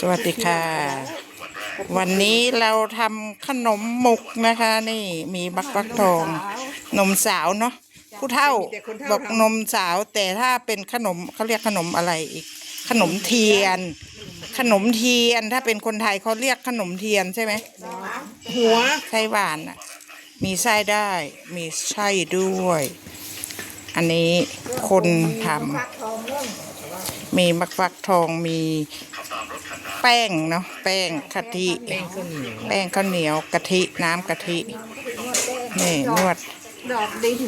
สวัสดีค่ะ วันนี้เราทำขนมหมกนะคะ นี่มีบักฟักทอง นมสาวเนาะผู้เฒ่าบอกนมสาวแต่ถ้าเป็นขนมเขาเรียกขนมอะไรอีก ขนมเทียน ขนมเทียนถ้าเป็นคนไทยเขาเรียกขนมเทียนใช่ไหมหัวไส้หวานอะ มีไส้ได้ มีไส้ด้วย อันนี้คนทำมีมักฟักทองมี แป้งเนาะแป้งกะทิ แป้งข้าวเหนียวกะทิน้ำกะทินี่นวด ดอกดิน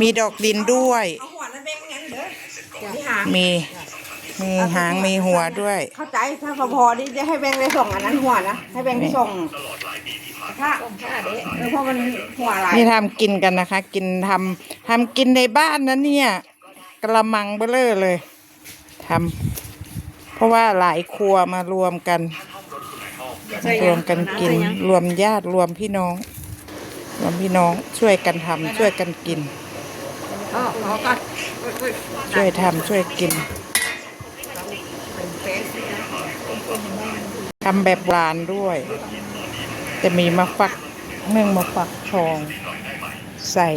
มีดอกดินด้วยหัวนั่นเป็นงั้นเด้อนี่หางมีมีหางมีหัวด้วย เข้าใจถ้าพอพอที่จะให้แบงค์ไปส่งอันนั้นหัวนะให้แบงค์ไปส่งถ้าถ้าเด้เออเพราะมันหัวอะไรนี่ทำกินกันนะคะ กินทำทำกินในบ้านนะเนี่ยกระมังเบลเลอร์เลยทำ เพราะว่าหลายครัวมารวมกัน รวมกันกิน รวมญาติรวมพี่น้อง รวมพี่น้องช่วยกันทำช่วยกันกิน ช่วยทำช่วยกินทำแบบหวานด้วย จะมีมะฟักเนื่องมะฟักทองใส่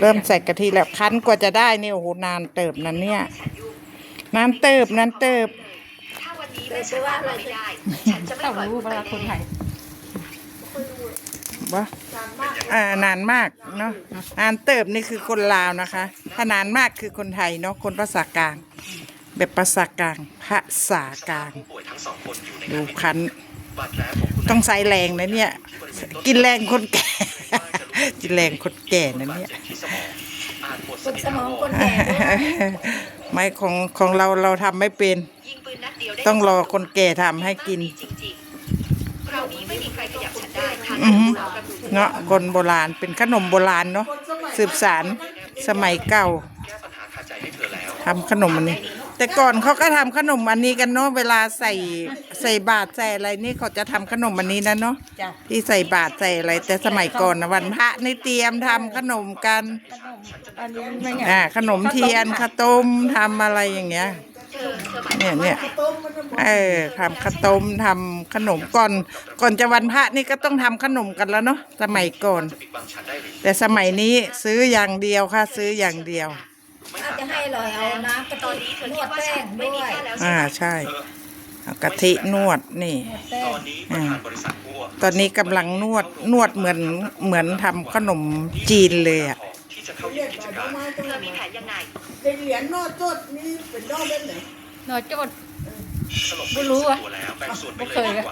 เริ่มใส่กะทิแล้วคั้นกว่าจะได้นี่โอ้โหนานเติบนั่นเนี่ย นานเติบนานเติบถ้าวันนี้ไม่ใช่ว่าอะไรไม่ได้ ฉันจะไม่ปล่อยคุณไปคนไทยวะอ่านานมากเนาะนานเติบนี่คือคนลาวนะคะ ถ้านานมากคือคนไทยเนาะคนภาษากลาง แบบภาษากลางภาษากลางดูคันต้องใช้แรงนะเนี่ย กินแรงคนแก่ กินแรงคนแก่นะเนี่ยฝึกสมองคนแก่ด้วย ไม่ของของเราเราทำไม่เป็นยิงปืนนัดเดียวได้ต้องรอคนแก่ทำให้กินจริงๆคราวนี้ไม่มีใครขยับฉันได้ค่ะอือหือเนาะคนโบราณเป็นขนมโบราณเนาะสืบสารสมัยเก่าทำขนมอันนี้ แต่ก่อนเขาก็ทำขนมอันนี้กันเนาะเวลาใส่ใส่บาตรใส่อะไรนี่เขาจะทำขนมอันนี้นะเนาะจ้ะ ที่ใส่บาตรใส่อะไร แต่สมัยก่อนนะวันพระนี่เตรียมทำขนมกันอันนี้ไม่ไงอ่าขนมเทียนข้าวต้มทำอะไรอย่างเงี้ย เนี่ยเนี่ยเออทำข้าวต้มทำขนมก่อน ก่อนจะวันพระนี่ก็ต้องทำขนมกันแล้วเนาะสมัยก่อน แต่สมัยนี้ซื้ออย่างเดียวค่ะ ซื้ออย่างเดียวถ้า จะให้อร่อยเอาน้ำกะตอทินนี้เธอนวคิดดว่าแป้ฉังนด้ไม่วมียค่าแล้วใช่อ่าไหมใช่เอากะทินวดนี่นวดแป้งอ่าตอนนี้กำลังนวดนวดเหมือนเหมือนทำขนมจีนเลยอะเธอมีแผนยังไงเป็นเหรียญนอดจดนี่เป็นดอกเล่นไหนหนอดจด ไม่รู้อะไม่เคยอะ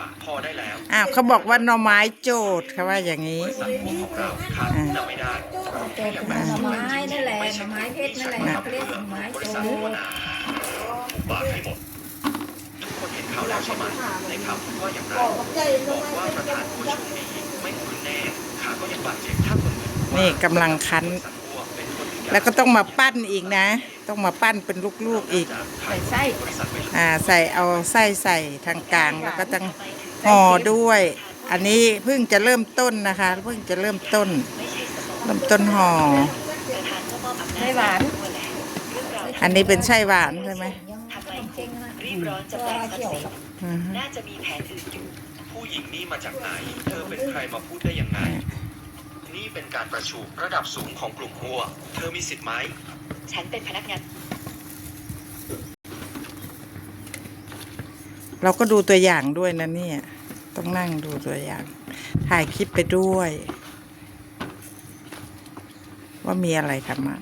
อ้าวเขาบอกว่าหน่อไม้โจดเขาว่าอย่างนี้อ่าแต่เป็นหน่อไม้นั่นแหละหน่อไม้เพชรนั่นแหละเขาเรียกหน่อไม้โจนี่กำลังคั้น แล้วก็ต้องมาปั้นอีกนะ ต้องมาปั้นเป็นลูกๆอีก ใส่ไส้อ่าใส่เอาไส้ใส่ทางกลางแล้วก็ต้องห่อด้วย อันนี้เพิ่งจะเริ่มต้นนะคะเพิ่งจะเริ่มต้น เริ่มต้นห่อไส้หวาน อันนี้เป็นไส้หวานใช่ไหมรีบร้อนจะแปลงทรัพย์สินอือฮึน่าจะมีแผนอื่นอยู่ผู้หญิงนี่มาจากไหน เธอเป็นใครมาพูดได้ยังไง นี่เป็นการประชุมระดับสูงของกลุ่มหัว เธอมีสิทธิ์ไหม ฉันเป็นพนักงาน เราก็ดูตัวอย่างด้วยนะเนี่ย ต้องนั่งดูตัวอย่าง ถ่ายคลิปไปด้วย ว่ามีอะไรทำมา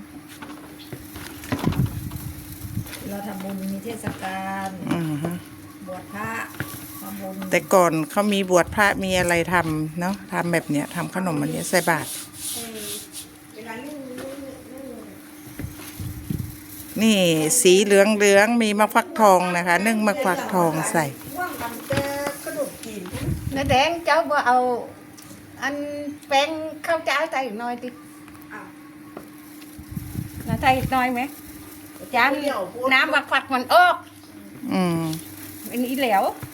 เราทำบุญมีเทศกาลอือฮึบวชพระทำบุญ แต่ก่อนเขามีบวชพระมีอะไรทำเนาะทำแบบเนี้ยทำขนมอันเนี้ยใส่บาตรเวลานึ่งนี่สีเหลืองเหลืองๆมีมะฟักทองนะคะ นึ่งมะฟักทองใส่ว่างกันแต่ขนมจีนน้าแดงเจ้าบ่เอา อันแป้งข้าวจ้าใส่อีกหน่อยดิอ้าวน้าใส่อีกหน่อยไหมจานน้ำบักฝักมันออก อืมอันนี้เหลวเ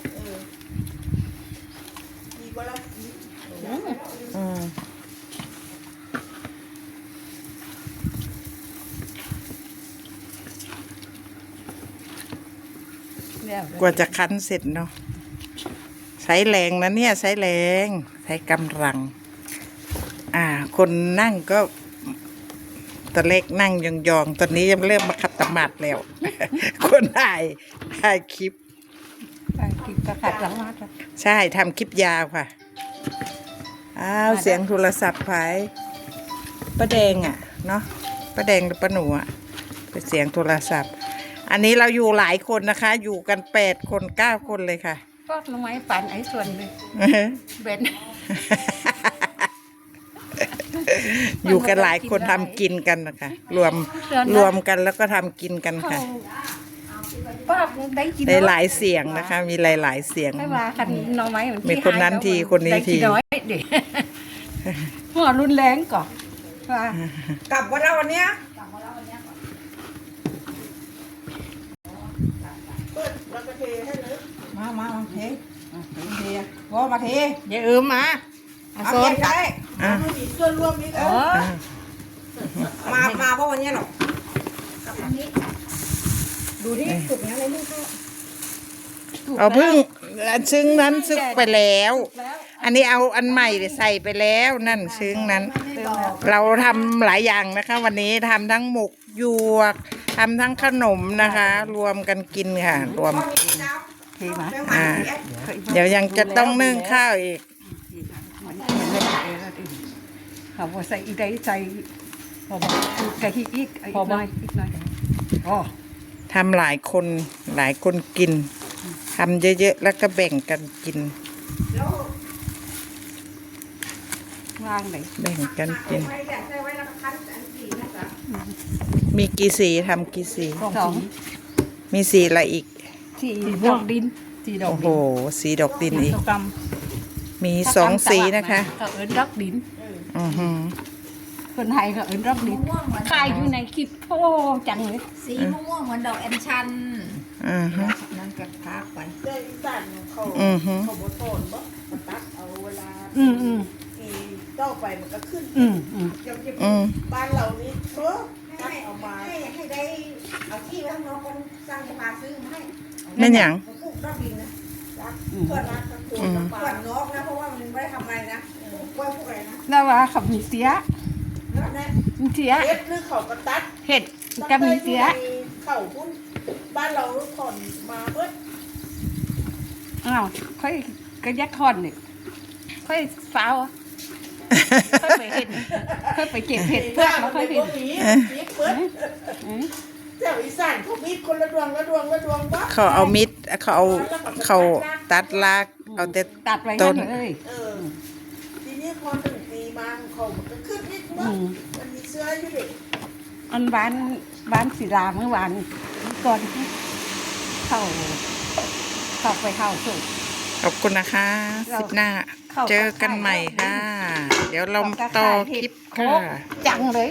อืมอืมในแล้วกว่าจะคั้นเสร็จเนาะใช้แรงนะเนี่ยใช้แรงใช้กำลัง อ่า คนนั่งก็ตอนเล็กนั่งยองๆตอนนี้ยังเริ่มมาขัดตมาดแล้ว คนถ่ายถ่ายคลิป กินกระขัดหลังมาจ้ะใช่ทำคลิปยาวค่ะ อ้าว เสียงโทรศัพท์ไผป้าแดงอะ เนาะป้าแดงหรือป้าหนูอะเป็นเสียงโทรศัพท์ อันนี้เราอยู่หลายคนนะคะ อยู่กันแปดคนเก้าคนเลยค่ะ ก็ลงไม้ปั่นไอ้ส่วนเลยเบ็ดอยู่กันหลายคนทำกินกันนะคะ รวมรวมกันแล้วก็ทำกินกันเขาค่ะ ป้าได้กินได้หลายเสียงนะคะ มีหลาย ๆ เสียงให้มาคันหน้อไม้เหมือนมีคนนั้นทีคนนี้ทีได้กิน้อยเด็กหัวรุนแรงก่อนว่ากลับวันละวันเนี้ยมามามาเทอะเทอะว่ามาเทอย่าเอิมมาเอาเก็บได้อะเออมา มาเพราะวันเนี้ยหรอก ดูที่สุกนะในลูกเขาเอาพึ่งอันซึ้งนั้นซึ้งไปแล้วอันนี้เอาอันใหม่ใส่ไปแล้วนั่นซึ้งนั้นเราทำหลายอย่างนะคะ วันนี้ทำทั้งหมกหยวกทำทั้งขนมนะคะ รวมกันกินค่ะ รวมเทมาอ่าเดี๋ยวยังจะต้องนึ่งข้าวอีก มันมันเล่นเองแล้วดิเขาบอกใส่อีกได้ใส่พอบอกกะทิอีกอีกหน่อยอีกหน่อยอ๋อ ทำหลายคนหลายคนกินทำเยอะๆแล้วก็แบ่งกันกิน วางเลยแบ่งกันกินใส่แหละใส่ไว้แล้วก็คั้นอันสีนะจ๊ะมีกี่สีทำกี่สี สองมีสีอะไรอีก สี่ดอกดินสี่ดอกโอ้โห ดินสีดอกดินอีกกมีสองสีนะคะก็เอิ้นดอกดิน อือหือ คนไทยก็เอิ้นดอกดินขายอยู่ในคลิปโอ้จังเลยสีม่วงๆเหมือนดอกแอนชันอือหือนั่นก็พากไปเจ้าอีสานเขาอือหือเขาบดโตนบ่มันตัดเอาเวลาอืมอืมทีต่อไปมันก็ขึ้นอืมอืมเดี๋ยวจะอืมบ้านเรานี่เพ้อตัดเอามาให้ให้ได้เอาที่ไว้ข้างนอกคนสร้างมาซื้อมาให้แม่นหยังปลูกรอบดินนะรักเพื่อนรักตะกูลตะปานนอกนะเพราะว่ามันไม่ได้ทำอะไรนะปลูกกล้วยพวกอะไรนะแล้วว่าเขามีเสียแล้วนั่น มีเสียเฮ็ดหรือเขาก็ตัดเห็ดก็มีเสียเขาพุ่นบ้านเราถอนมาเบิดอ้าวค่อยกระยักทอนนี่ค่อยฟ้าวค่อยไปเห็ดค่อยไปเก็บเห็ดเพื่อนแล้วค่อยเห็ดมีมีเบิดแถวอีสานเขามีคนละดวงละดวงละดวงบ่เขาเอามิดเขาเอาเขาตัดรากเอาแต่ตัดไว้ต้ให้นเลยเออทีนี้พอถึงปีมาเขามันก็ ขึ้นนิดนึงมันมีเสื้ออยู่ดิอันบ้านบ้านศิลาเมื่อวานก่อนเข้าเข้าไปเข้าสุด ขอบคุณนะคะเราสิบหน้า เข้า เจอกันใหม่ค่ะ เดี๋ยวเราต่อคลิปค่ะ จังเลย